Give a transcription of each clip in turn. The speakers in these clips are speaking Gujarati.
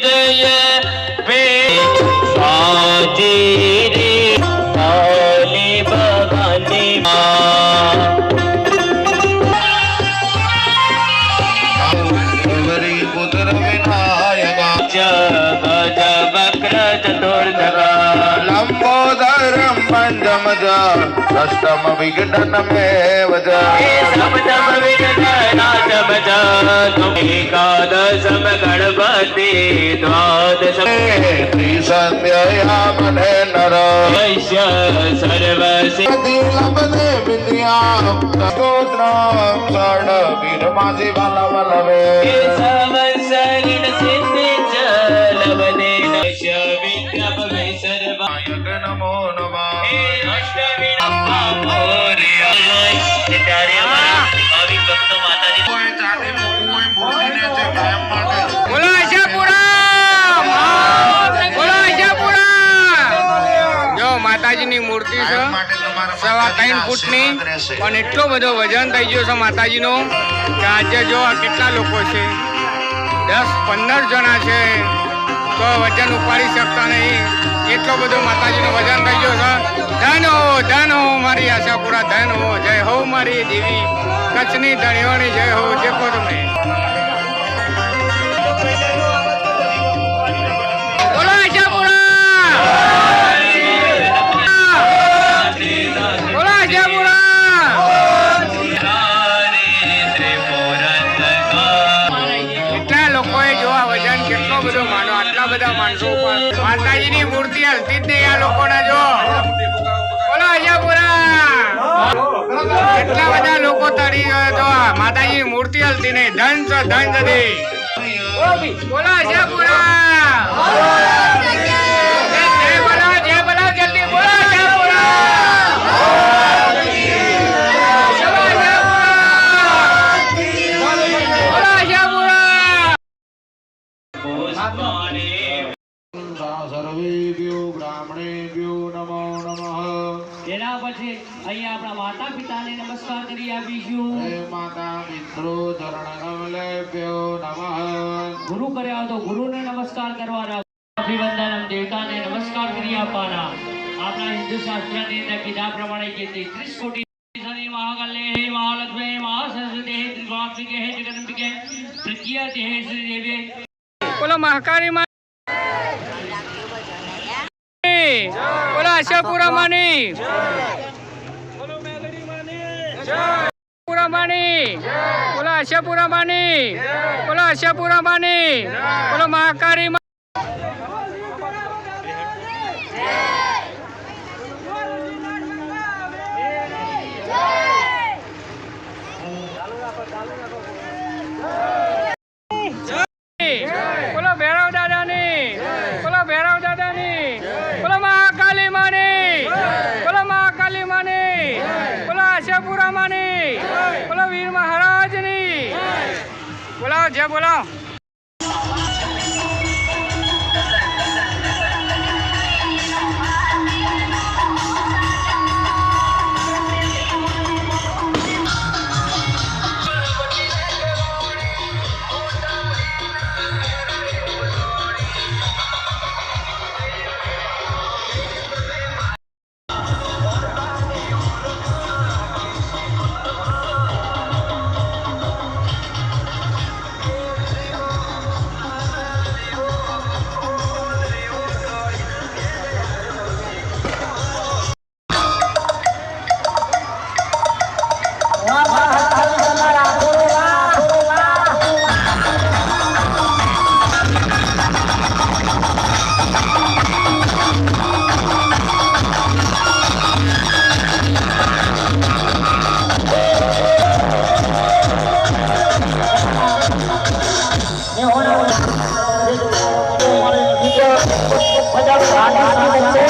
જય વે સાજી રે ભોલે ભવાની જગ લંબોદરમ પંચમ જ અષ્ટમ વિઘટન મેવ જ સપ્તમ વિઘ્નનાથમ ચ એકાદશમ ગણપતિ દ્વાદશમ ત્રિસંધ્યયા મને નર વૈશ્ય સર્વસિદ્ધ લબને વિદ્યા ત્યારે અમારા ભાવિક માતાજી કોઈ જાતિ મૂકવું હોય મૂકીને કાયમ માટે બોલો આશાપુરા બોલો આશાપુરા જો માતાજીની મૂર્તિ છે સવા ત્રણ ફૂટની પણ એટલો બધો વજન થઈ ગયો છે માતાજીનો કે આજે જો કેટલા લોકો છે? દસ પંદર જણા છે. તો વજન ઉપાડી શકતા નહીં. એટલો બધો માતાજીનું વજન થઈ ગયો છે. ધન હો ધન હો મારી આશાપુરા ધન. હો જય હો મારી દેવી. કચ્છની ધણીઓની જય હો. દેખો તમે. કેટલો બધો માનો આટલા બધા માણસો માતાજીની મૂર્તિ હલતી જ નહીં આ લોકોના જો. બોલો અજાપુરા કેટલા બધા લોકો તરી ગયો તો માતાજીની મૂર્તિ હલતી નહીં. ધન છે ધન બોલો અજાપુરા સર્વેભ્યો બ્રાહ્મણેભ્યો નમો નમઃ. એના પછી અહીંયા આપણા માતા પિતાને નમસ્કાર કરી આપીશું. હે માતા પિતૃ ચરણ કમલેભ્યો નમઃ. ગુરુ કર્યા તો ગુરુને નમસ્કાર કરવાના. અભિવંદનમ દેવતાને નમસ્કાર કરી આપવાના. આપણા હિન્દુ શાસ્ત્રની અંદર કીધા પ્રમાણે કે તેત્રીસ કોટી શનિ મહાકાલે હે મહાલક્ષ્મી મહાસરસ્વતી હે ત્રિગુણાત્મિકે હે જગદંબિકે પ્રખ્યાતિ હે શ્રી દેવી બોલો મહાકાળી માં બોલો આશાપુરા માની પુરા માની બોલો આશાપુરા માની બોલો આશાપુરા માની બોલો મહાકાળી ஆண்டு வச்சு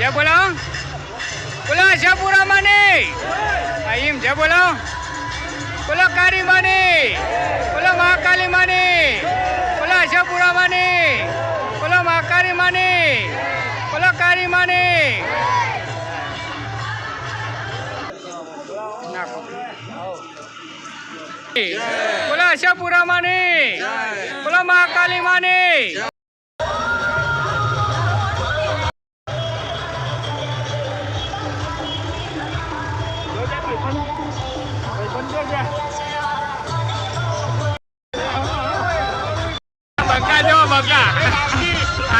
જય બોલો. બોલો જયપુરા માની અહીં જય બોલો. બોલો કાળી માની બોલો મહાકાલી માની બોલો જયપુરા માની બોલો મહાકાળી માની બોલો કાળી માની બોલો આશાપુરા માની બોલો મહાકાલી માની